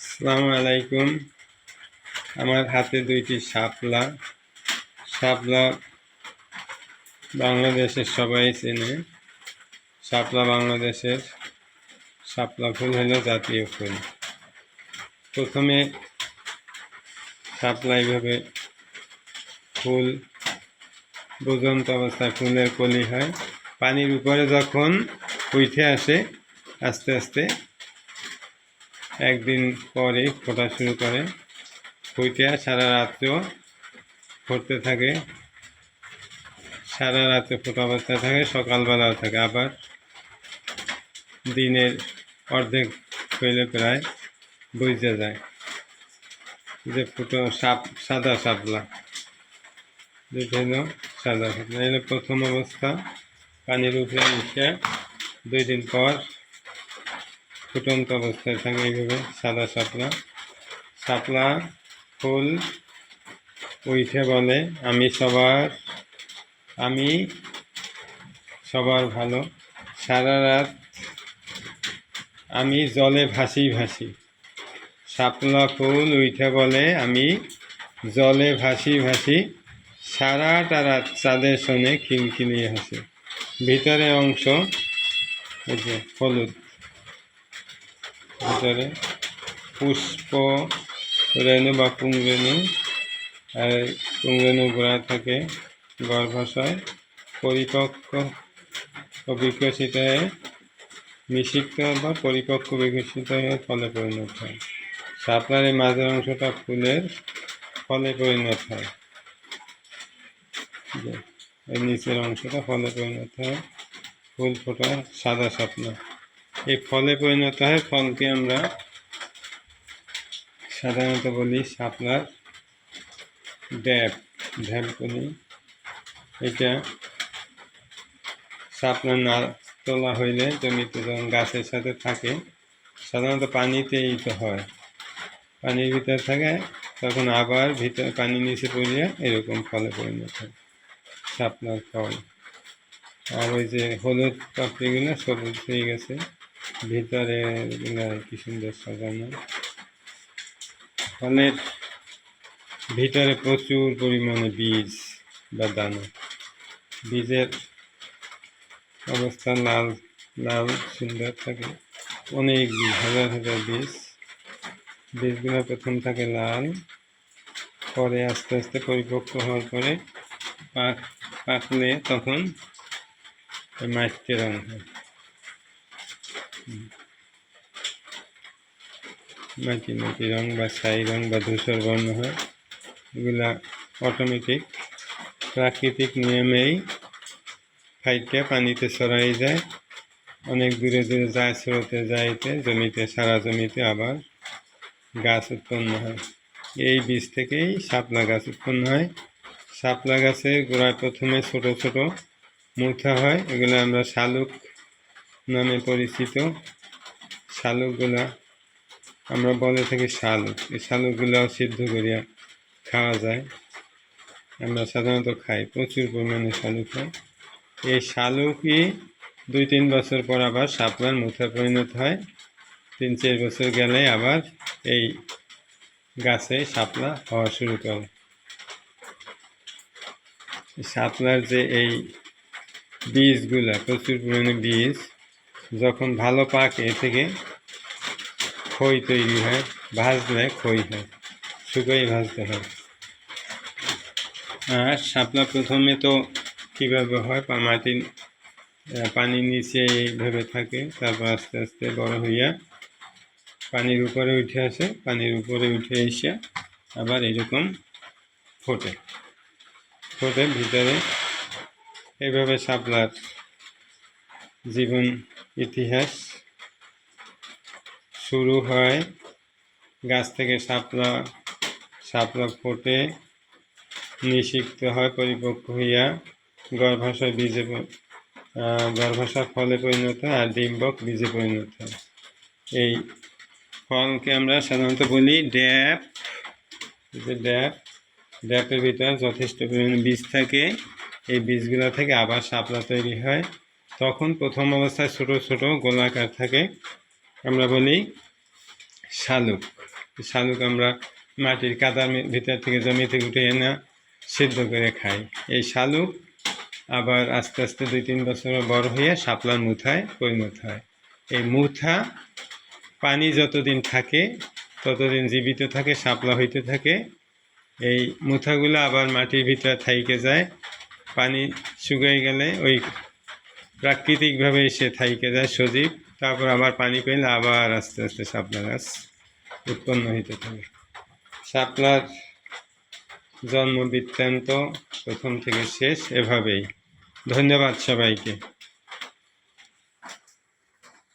আসসালামু আলাইকুম। আমার হাতে দুইটি শাপলা। শাপলা বাংলাদেশের সবাই চেনে। শাপলা বাংলাদেশের শাপলা ফুল হলো জাতীয় ফুল। প্রথমে শাপলা এইভাবে ফুল বুঝন্ত অবস্থায় ফুলের কলি হয়। পানির উপরে যখন উঠে আসে, আস্তে আস্তে একদিন পরে ফোটা শুরু করে। ফুটে সারা রাত্রেও ফুটতে থাকে। সারা রাত্রে ফোটা অবস্থায় থাকে, সকালবেলাও থাকে। আবার দিনের অর্ধেক হইলে প্রায় বুঝতে যায় যে ফুটো সাপ, সাদা যেটা হলো সাদা শাপলা। এলো প্রথম অবস্থা, পানির উপরে উঠে দুই দিন পর ফুটন্ত অবস্থায় থাকে এইভাবে, সাদা শাপলা। শাপলা, ফুল, উঠে বলে, আমি সবার আমি সবার ভালো। সারা রাত আমি জলে ভাসি ভাসি। শাপলা, ফুল, উঠে বলে, আমি জলে ভাসি ভাসি। সারাটা রাত চাঁদের শোনে খিলখিলিয়ে হাসি। ভিতরে অংশ হলুদ। ভিতরে পুষ্প, রেণু বা পুংরেণু, আর পুংরেণু গোড়া থাকে গর্ভাশয়। পরিপক্ক বিকশিত হয়ে নিষিক্ত বা পরিপক্ক বিকশিত হয়ে ফলে পরিণত হয়। শাপলার এই মাঝের অংশটা ফুলের ফলে পরিণত হয়। এই নিচের অংশটা ফলে পরিণত হয়। ফুল ফোটা সাদা শাপলা এই ফলে পরিণত হয় ফলকে আমরা সাধারণত বলি শাপলার ড্যাব, ঢ্যাব বলি। এটা শাপলা না তোলা হইলে জমিতে যখন গাছের সাথে থাকে, সাধারণত পানিতেই তো হয়। পানির ভিতরে থাকে, তখন আবার ভিতরে পানি নিচে পড়িয়া এরকম ফলে পরিণত হয়, শাপলার ফল। আর ওই যে হলুদ পাপড়িগুলো সবুজ হয়ে গেছে। ভিতরে কি সুন্দর সাজানো। ফলের ভিতরে প্রচুর পরিমাণে বীজ বা দানা। বীজের অবস্থা লাল লাল, সুন্দর থাকে। অনেক বীজ, হাজার হাজার বীজ। বীজগুলো প্রথম থাকে লাল, পরে আস্তে আস্তে পরিপক্ক হওয়ার পরে পাক, পাকলে তখন মাটিতে রঙ হয়। মাটি মাটি রং বা ছাই রং বা ধূসর বর্ণ হয়, এগুলা অটোমেটিক প্রাকৃতিক নিয়মেই ফাইটে পানিতে ছড়াই যায়। অনেক দূরে দূরে যায়, স্রোতে যাইতে, জমিতে, সারা জমিতে আবার গাছ উৎপন্ন হয়। এই বীজ থেকেই শাপলা গাছ উৎপন্ন হয়। শাপলা গাছের গোড়ায় প্রথমে ছোট ছোট মুথা হয়, এগুলো আমরা শালুক নামে পরিচিত শালুকগুলা, আমরা বলে থাকি শালুক। এই শালুকগুলাও সিদ্ধ করিয়া খাওয়া যায়। আমরা সাধারণত খাই, প্রচুর পরিমাণে শালুক খাই এই শালুকই দুই তিন বছর পর আবার শাপলার মুথা পরিণত হয়। তিন চার বছর গেলে আবার এই গাছে শাপলা হওয়া শুরু করে। শাপলার যে এই বীজগুলা, প্রচুর পরিমাণে বীজ যখন ভালো পাকে এ থেকে খই তৈরি হয়, ভাজলে খই হয়, শুকোই ভাজতে হয়। আর শাপলা প্রথমে তো কীভাবে হয় মাটির পানির নিচে এইভাবে থাকে, তারপর আস্তে আস্তে বড় হইয়া পানির উপরে উঠে আসে, পানির উপরে উঠে এসে আবার এরকম ফোটে। ফোটে ভিতরে। এইভাবে শাপলার জীবন ইতিহাস শুরু হয় গাছ থেকে শাপলা শাপলা ফোটে, নিষিক্ত হয়, পরিপক্ক হইয়া গর্ভাশয় বীজে গর্ভাশয় ফলে পরিণত হয় আর ডিম্বক বীজে পরিণত। হয় এই ফলকে আমরা সাধারণত বলি ড্যাপ। যে ড্যাপ, ড্যাপের ভিতরে যথেষ্ট পরিমাণে বীজ থাকে। এই বীজগুলো থেকে আবার শাপলা তৈরি হয়। তখন প্রথম অবস্থায় ছোট ছোট গোলাকার থাকে। আমরা বলি শালুক। শালুক আমরা মাটির কাদার ভিতর থেকে জমি থেকে উঠে এনে সিদ্ধ করে খাই। এই শালুক আবার আস্তে আস্তে দুই তিন বছর বড় হয়ে শাপলার মুথায় পরিণত হয়। এই মুথা পানি যতদিন থাকে, ততদিন জীবিত থাকে, শাপলা হইতে থাকে। এই মুথাগুলো আবার মাটির ভিতরে থাইকে যায়। পানি শুকিয়ে গেলে ওই প্রাকৃতিকভাবে সে থাইকে যায় সজীব, তারপর আবার পানি পেলে আবার আস্তে আস্তে শাপলা গাছ উৎপন্ন হইতে থাকে। শাপলার জন্ম বৃত্তান্ত প্রথম থেকে শেষ, এভাবেই। ধন্যবাদ সবাইকে।